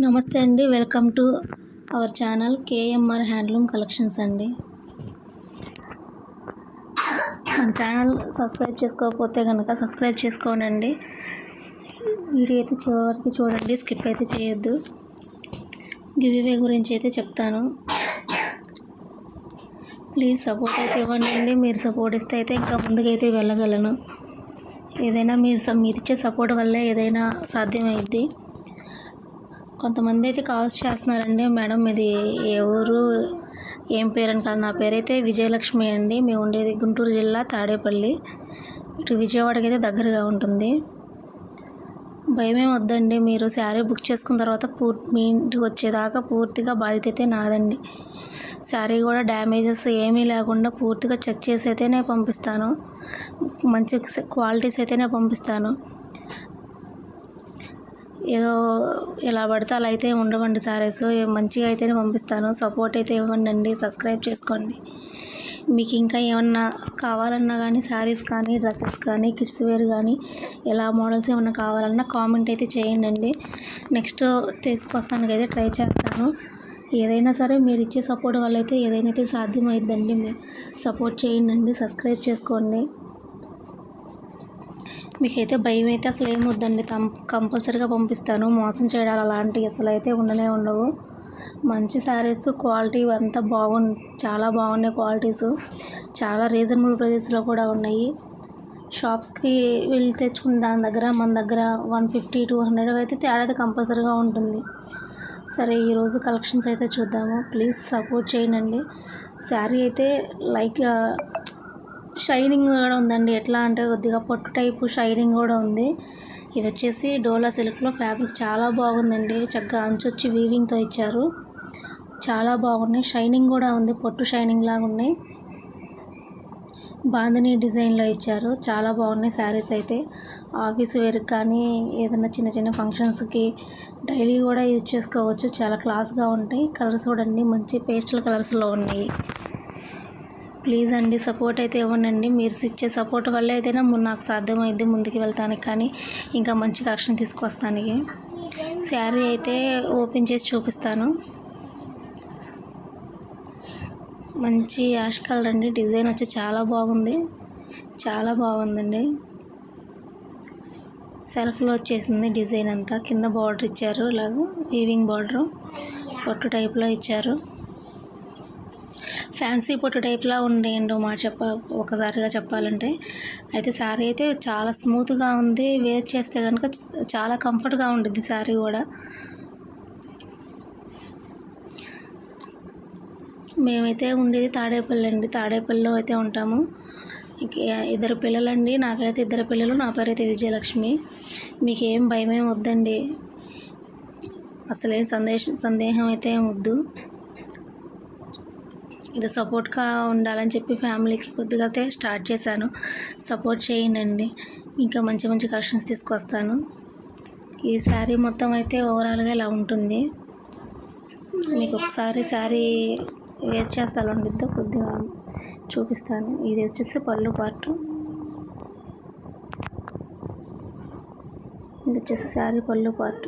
నమస్తే అండి. Welcome to our channel KMR handloom collections అండి. ఛానల్ సబ్స్క్రైబ్ చేసుకోకపోతే కనుక సబ్స్క్రైబ్ చేసుకోనండి. వీడియో అయితే చివరికి చూడండి. స్కిప్ అయితే చేయొద్దు. గివ్ గురించి అయితే చెప్తాను. ప్లీజ్ సపోర్ట్ అయితే ఇవ్వండి మీరు సపోర్ట్ ఇస్తే అయితే ఇంకా ముందుకైతే వెళ్ళగలను. ఏదైనా మీరు స- మీరు ఇచ్చే సపోర్ట్ వల్లే ఏదైనా సాధ్యమైద్ది. కొంతమంది అయితే కాల్స్ చేస్తున్నారండి. మేడం ఇది ఏ ఊరు ఏం పేరు అని కాదు. నా పేరైతే విజయలక్ష్మి అండి. మేము ఉండేది గుంటూరు జిల్లా తాడేపల్లి. ఇటు విజయవాడకి అయితే దగ్గరగా ఉంటుంది. భయమే వద్దండి. మీరు శారీ బుక్ చేసుకున్న తర్వాత పూర్తి మీ ఇంటికి వచ్చేదాకా పూర్తిగా బాధ్యత అయితే నాదండి. శారీ కూడా డ్యామేజెస్ ఏమీ లేకుండా పూర్తిగా చెక్ చేసి అయితేనే పంపిస్తాను. మంచి క్వాలిటీస్ అయితేనే పంపిస్తాను. ఏదో ఎలా పడితే అలా అయితే ఉండవండి సారీస్ మంచిగా అయితేనే పంపిస్తాను. సపోర్ట్ అయితే ఇవ్వండి అండి సబ్స్క్రైబ్ చేసుకోండి. మీకు ఇంకా ఏమన్నా కావాలన్నా కానీ శారీస్ కానీ డ్రెస్సెస్ కానీ కిడ్స్ వేర్ కానీ ఎలా మోడల్స్ ఏమన్నా కావాలన్నా కామెంట్ అయితే చేయండి అండి నెక్స్ట్ తీసుకొస్తానికైతే అయితే ట్రై చేస్తాను. ఏదైనా సరే మీరు ఇచ్చే సపోర్ట్ వల్ల అయితే ఏదైనా అయితే సాధ్యమైద్దండి. మీరు సపోర్ట్ చేయండి అండి సబ్స్క్రైబ్ చేసుకోండి. మీకైతే భయం అయితే అసలు ఏం వద్దండి. కంపల్సరీగా పంపిస్తాను. మోసం చేయడాలు అలాంటివి అసలు అయితే ఉండనే ఉండవు. మంచి శారీస్ క్వాలిటీ అంతా బాగు చాలా బాగున్నాయి క్వాలిటీస్. చాలా రీజనబుల్ ప్రైజెస్లో కూడా ఉన్నాయి. షాప్స్కి వెళ్ళి తెచ్చుకున్న దాని దగ్గర మన దగ్గర వన్ ఫిఫ్టీ టూ హండ్రెడ్ అయితే తేడా అయితే కంపల్సరీగా ఉంటుంది. సరే ఈరోజు కలెక్షన్స్ అయితే చూద్దాము. ప్లీజ్ సపోర్ట్ చేయండి. శారీ అయితే లైక్ షైనింగ్ కూడా ఉందండి. ఎట్లా అంటే కొద్దిగా పొట్టు టైపు షైనింగ్ కూడా ఉంది. ఇవి వచ్చేసి డోలా సిల్క్లో ఫ్యాబ్రిక్ చాలా బాగుందండి. చక్కగా అంచొచ్చి వీవింగ్తో ఇచ్చారు. చాలా బాగున్నాయి. షైనింగ్ కూడా ఉంది. పొట్టు షైనింగ్ లాగా ఉన్నాయి. బాంధని డిజైన్లో ఇచ్చారు. చాలా బాగున్నాయి శారీస్ అయితే. ఆఫీస్ వేర్ కానీ ఏదైనా చిన్న చిన్న ఫంక్షన్స్కి డైలీ కూడా యూజ్ చేసుకోవచ్చు. చాలా క్లాస్గా ఉంటాయి. కలర్స్ కూడా అన్నీ మంచి పేస్టల్ కలర్స్లో ఉన్నాయి. ప్లీజ్ అండి సపోర్ట్ అయితే ఇవ్వనండి. మీరు ఇచ్చే సపోర్ట్ వల్ల అయితేనే నాకు సాధ్యమైంది ముందుకు వెళ్తానికి. కానీ ఇంకా మంచి కలెక్షన్ తీసుకొస్తానికి. శారీ అయితే ఓపెన్ చేసి చూపిస్తాను. మంచి యాష్ కలర్ అండి. డిజైన్ వచ్చి చాలా బాగుంది. చాలా బాగుందండి. సెల్ఫ్లో వచ్చేసింది డిజైన్ అంతా. కింద బార్డర్ ఇచ్చారు. ఇలాగ వీవింగ్ బార్డరు. పొట్టు టైప్లో ఇచ్చారు. ఫ్యాన్సీ పొట్టు టైప్లా ఉండేయండి మా చెప్ప ఒకసారిగా చెప్పాలంటే. అయితే శారీ అయితే చాలా స్మూత్గా ఉంది. వేర్ చేస్తే కనుక చాలా కంఫర్ట్గా ఉండిద్ది శారీ కూడా. మేమైతే ఉండేది తాడేపల్లి అండి. తాడేపల్లిలో అయితే ఉంటాము. ఇద్దరు పిల్లలండి. నాకైతే ఇద్దరు పిల్లలు. నా పేరు అయితే విజయలక్ష్మి. మీకు ఏం భయమేం వద్దండి. అసలేం సందేశం సందేహం అయితే వద్దు ఇది సపోర్ట్గా ఉండాలని చెప్పి ఫ్యామిలీకి కొద్దిగా అయితే స్టార్ట్ చేశాను. సపోర్ట్ చేయండి ఇంకా మంచి మంచి కలెక్షన్స్ తీసుకొస్తాను. ఈ శారీ మొత్తం అయితే ఓవరాల్గా ఇలా ఉంటుంది. మీకు ఒకసారి శారీ వేర్ చేస్తాను కొద్దిగా చూపిస్తాను. ఇది వచ్చేసి పళ్ళు పార్ట్ ఇది వచ్చేసి శారీ పళ్ళు పార్ట్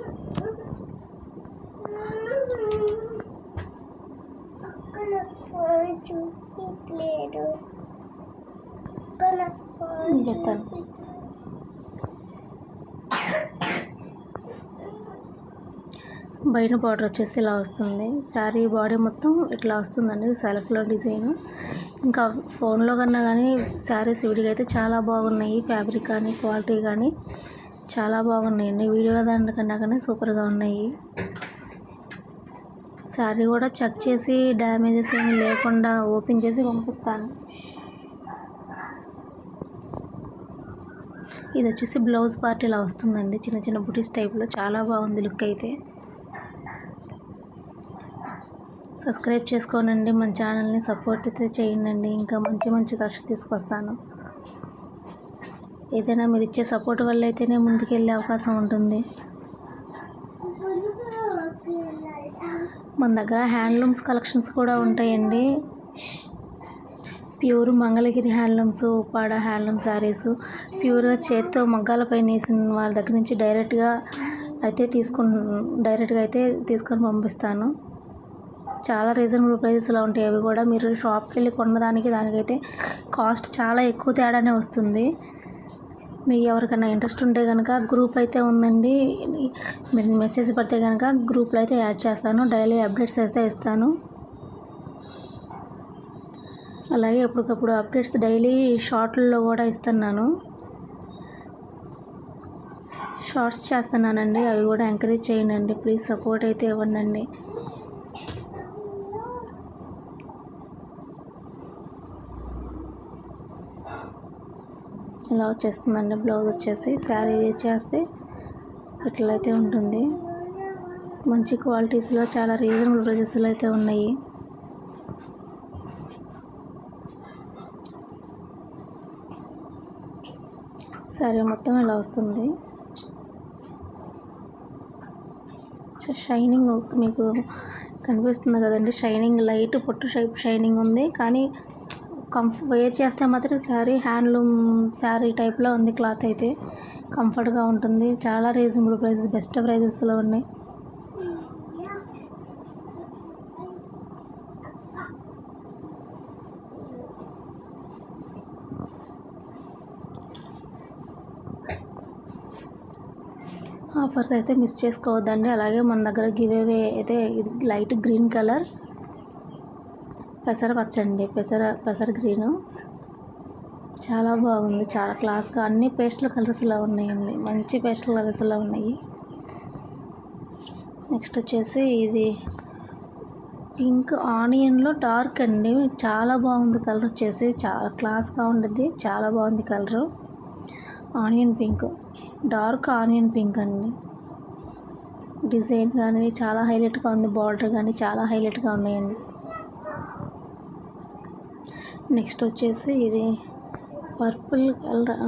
ఫోన్ చూపించలేదు చెప్తాను బయట బార్డర్ వచ్చేసి ఇలా వస్తుంది. శారీ బాడీ మొత్తం ఇట్లా వస్తుందండి. సెల్ఫ్లో డిజైన్ ఇంకా ఫోన్లో కన్నా కానీ శారీస్ విడిగా అయితే చాలా బాగున్నాయి. ఫ్యాబ్రిక్ కానీ క్వాలిటీ కానీ చాలా బాగున్నాయండి. వీడియోలో దానికన్నా కానీ సూపర్గా ఉన్నాయి. శారీ కూడా చెక్ చేసి డ్యామేజెస్ ఏమి లేకుండా ఓపెన్ చేసి పంపిస్తాను. ఇది వచ్చేసి బ్లౌజ్ పార్ట్ ఇలా వస్తుందండి. చిన్న చిన్న బుటీస్ టైప్లో చాలా బాగుంది లుక్ అయితే. సబ్స్క్రైబ్ చేసుకోనండి మన ఛానల్ని సపోర్ట్ అయితే చేయండి ఇంకా మంచి మంచి కలెక్షన్ తీసుకొస్తాను. ఏదైనా మీరు ఇచ్చే సపోర్ట్ వల్ల అయితేనే ముందుకెళ్ళే అవకాశం ఉంటుంది. మన దగ్గర హ్యాండ్లూమ్స్ కలెక్షన్స్ కూడా ఉంటాయండి. Pure Mangalagiri handlooms Uppada handloom saris ప్యూర్గా చేత్తో మగ్గాలపై నేసిన వాళ్ళ దగ్గర నుంచి డైరెక్ట్గా అయితే తీసుకుని డైరెక్ట్గా అయితే తీసుకొని పంపిస్తాను. చాలా రీజనబుల్ ప్రైజెస్లో ఉంటాయి. అవి కూడా మీరు షాప్కి వెళ్ళి కొన్నదానికి దానికైతే కాస్ట్ చాలా ఎక్కువ తేడానే వస్తుంది. మీకు ఎవరికైనా ఇంట్రెస్ట్ ఉంటే కనుక గ్రూప్ అయితే ఉందండి. మీరు మెసేజ్ పడితే కనుక గ్రూప్లో అయితే యాడ్ చేస్తాను. డైలీ అప్డేట్స్ అయితే ఇస్తాను. అలాగే ఎప్పటికప్పుడు అప్డేట్స్ డైలీ షార్ట్లలో కూడా ఇస్తున్నాను. షార్ట్స్ చేస్తున్నానండి. అవి కూడా ఎంకరేజ్ చేయండి. ప్లీజ్ సపోర్ట్ అయితే ఇవ్వండి. ఇలా వచ్చేస్తుందండి బ్లౌజ్ వచ్చేసి శారీ చేస్తే అట్లయితే ఉంటుంది. మంచి క్వాలిటీస్లో చాలా రీజనబుల్ ప్రైజెస్లో అయితే ఉన్నాయి. శారీ మొత్తం ఇలా వస్తుంది. షైనింగ్ మీకు కనిపిస్తుంది కదండి. షైనింగ్ లైట్ పొట్టు షైప్ షైనింగ్ ఉంది. కానీ కంఫ్ వేర్ చేస్తే మాత్రం శారీ హ్యాండ్లూమ్ శారీ టైప్లో ఉంది క్లాత్ అయితే. కంఫర్ట్గా ఉంటుంది. చాలా రీజనబుల్ ప్రైజెస్ బెస్ట్ ప్రైజెస్లో ఉన్నాయి. ఆఫర్స్ అయితే మిస్ చేసుకోవద్దండి. అలాగే మన దగ్గర గివ్ అవే అయితే ఇది లైట్ గ్రీన్ కలర్. పెసర పచ్చండి పెసర పెసర గ్రీను. చాలా బాగుంది. చాలా క్లాస్గా అన్ని పేస్టల్ కలర్స్లో ఉన్నాయండి. మంచి పేస్టల్ కలర్స్లో ఉన్నాయి. నెక్స్ట్ వచ్చేసి ఇది పింక్ ఆనియన్లో డార్క్ అండి. చాలా బాగుంది కలర్ వచ్చేసి. చాలా క్లాస్గా ఉంటుంది చాలా బాగుంది colour. Onion pink. Dark onion pink అండి. డిజైన్ కానీ చాలా హైలైట్గా ఉంది. బార్డర్ కానీ చాలా హైలైట్గా ఉన్నాయండి. నెక్స్ట్ వచ్చేసి ఇది పర్పుల్ కలర్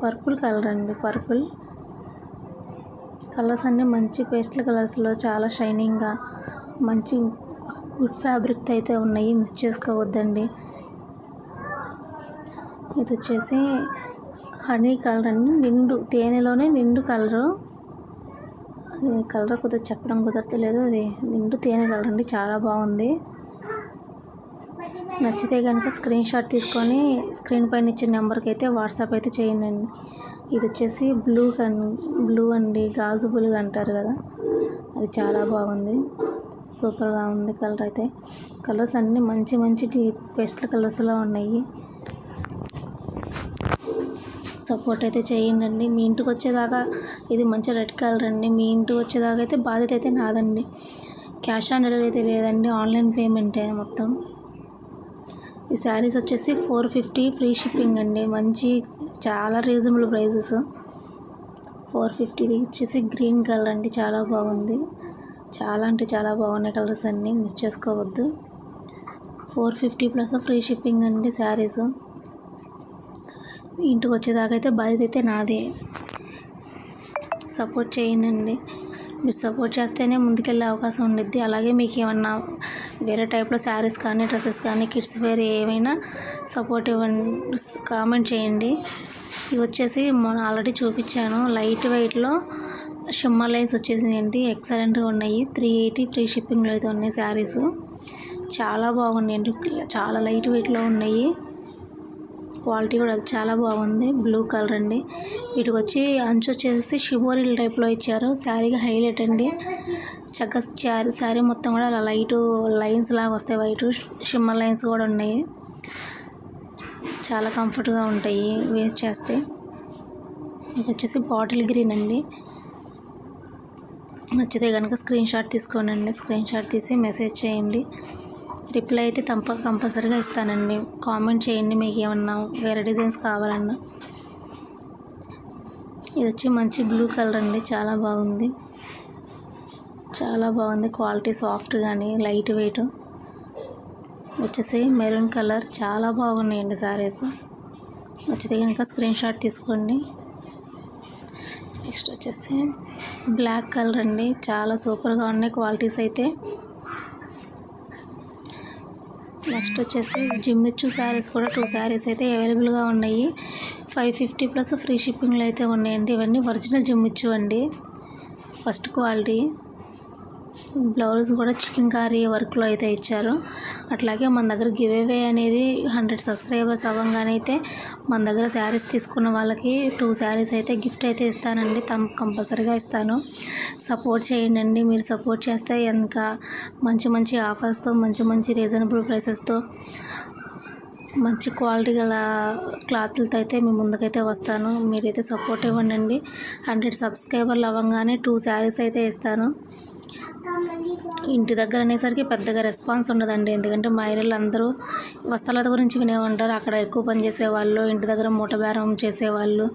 పర్పుల్ కలర్ అండి పర్పుల్. కలర్స్ అన్నీ మంచి పేస్టల్ కలర్స్లో చాలా షైనింగ్గా మంచి గుడ్ ఫ్యాబ్రిక్తో అయితే ఉన్నాయి మిస్ చేసుకోవద్దండి. ఇది వచ్చేసి హనీ కలర్ అండి నిండు తేనెలోనే నిండు కలరు. కలర్ కొద్దిగా చెప్పడం కుదరతలేదు అది నిండు తేనె కలర్ అండి చాలా బాగుంది. నచ్చితే కనుక స్క్రీన్ షాట్ తీసుకొని స్క్రీన్ పైన ఇచ్చిన నెంబర్కి అయితే వాట్సాప్ అయితే చేయండి ఇది వచ్చేసి బ్లూ కన్ బ్లూ అండి గాజు బులుగు అంటారు కదా. అది చాలా బాగుంది. సూపర్గా ఉంది కలర్ అయితే. కలర్స్ అన్నీ మంచి మంచి డీప్ కలర్స్లో ఉన్నాయి. సపోర్ట్ అయితే చేయండి మీ ఇంటికి వచ్చేదాకా ఇది మంచి రెడ్ కలర్ అండి. మీ ఇంటికి వచ్చేదాకా అయితే బాధ్యత అయితే నాదండి. క్యాష్ ఆన్ డెలివరీ అయితే లేదండి. ఆన్లైన్ పేమెంటే మొత్తం. ఈ శారీస్ వచ్చేసి ఫోర్ ఫిఫ్టీ ఫ్రీ షిప్పింగ్ అండి. మంచి చాలా రీజనబుల్ ప్రైజెస్. ఫోర్ ఫిఫ్టీది వచ్చేసి గ్రీన్ కలర్ అండి. చాలా బాగుంది. చాలా అంటే చాలా బాగున్నాయి కలర్స్ అన్నీ. మిస్ చేసుకోవద్దు. Four fifty plus free shipping అండి శారీస్. ఇంటికి వచ్చేదాకా అయితే బాధ్యత అయితే నాదే. సపోర్ట్ చేయండి మీరు సపోర్ట్ చేస్తేనే ముందుకెళ్ళే అవకాశం ఉండిద్ది. అలాగే మీకు ఏమన్నా వేరే టైప్లో శారీస్ కానీ డ్రెస్సెస్ కానీ కిడ్స్ వేర్ ఏమైనా సపోర్ట్ ఇవ్వండి. కామెంట్ చేయండి. ఇది వచ్చేసి మొన్న ఆల్రెడీ చూపించాను. లైట్ వెయిట్లో షిమ్మర్ లైన్స్ వచ్చేసినాయండి. ఎక్సలెంట్గా ఉన్నాయి. త్రీ ఎయిటీ ఫ్రీ షిప్పింగ్లో అయితే ఉన్నాయి శారీస్ చాలా బాగున్నాయండి. చాలా లైట్ వెయిట్లో ఉన్నాయి. క్వాలిటీ కూడా చాలా బాగుంది. బ్లూ కలర్ అండి. వీటికి వచ్చి అంచు వచ్చేసి షిబోరిల్ టైప్లో ఇచ్చారు. శారీగా హైలైట్ అండి. చక్కగా శారీ శారీ మొత్తం కూడా అలా లైట్ లైన్స్ లాగా వస్తాయి. వైట్ షిమ్మర్ లైన్స్ కూడా ఉన్నాయి. చాలా కంఫర్ట్గా ఉంటాయి వేస్ట్ చేస్తే. ఇది వచ్చేసి బాటిల్ గ్రీన్ అండి. నచ్చితే కనుక స్క్రీన్ షాట్ తీసుకోనండి. స్క్రీన్ షాట్ తీసి మెసేజ్ చేయండి. రిప్లై అయితే తప్ప కంపల్సరీగా ఇస్తానండి. కామెంట్ చేయండి మీకు ఏమన్నా వేరే డిజైన్స్ కావాలన్నా. ఇది వచ్చి మంచి బ్లూ కలర్ అండి. చాలా బాగుంది. చాలా బాగుంది. క్వాలిటీ సాఫ్ట్ కానీ లైట్ వెయిట్. వచ్చేసి మెరూన్ కలర్. చాలా బాగున్నాయండి సారీస్. వచ్చితే కనుక స్క్రీన్ షాట్ తీసుకోండి. నెక్స్ట్ వచ్చేసి బ్లాక్ కలర్ అండి. చాలా సూపర్గా ఉన్నాయి క్వాలిటీస్ అయితే. నెక్స్ట్ వచ్చేసి జిమ్మిచ్చు శారీస్ కూడా టూ శారీస్ అయితే అవైలబుల్గా ఉన్నాయి. ఫైవ్ ఫిఫ్టీ ప్లస్ ఫ్రీ షిప్పింగ్లో అయితే ఉన్నాయండి. ఇవన్నీ ఒరిజినల్ జిమ్మిచ్చు అండి. First quality. బ్లౌజ్ కూడా చికెన్ కర్రీ వర్క్లో అయితే ఇచ్చారు. అట్లాగే మన దగ్గర గివ్ అవే అనేది హండ్రెడ్ సబ్స్క్రైబర్స్ అవ్వగానే అయితే మన దగ్గర శారీస్ తీసుకున్న వాళ్ళకి టూ శారీస్ అయితే గిఫ్ట్ అయితే ఇస్తానండి. తమ కంపల్సరీగా ఇస్తాను. సపోర్ట్ చేయండి మీరు సపోర్ట్ చేస్తే ఇంకా మంచి మంచి ఆఫర్స్తో మంచి మంచి రీజనబుల్ ప్రైసెస్తో మంచి క్వాలిటీ గల క్లాత్లతో అయితే మీ ముందుకైతే వస్తాను. మీరైతే సపోర్ట్ ఇవ్వండి హండ్రెడ్ సబ్స్క్రైబర్లు అవ్వగానే టూ శారీస్ అయితే ఇస్తాను. ఇంటి దగ్గర అనేసరికి పెద్దగా రెస్పాన్స్ ఉండదండి. ఎందుకంటే మహిళలు అందరూ వస్త్రాల గురించి వినే ఉంటారు. అక్కడ ఎక్కువ పని చేసేవాళ్ళు ఇంటి దగ్గర మూట బేరం చేసేవాళ్ళు.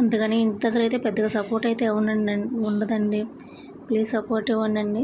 అందుకని ఇంటి దగ్గర అయితే పెద్దగా సపోర్ట్ అయితే ఉండండి ఉండదండి. ప్లీజ్ సపోర్ట్ ఇవ్వండి.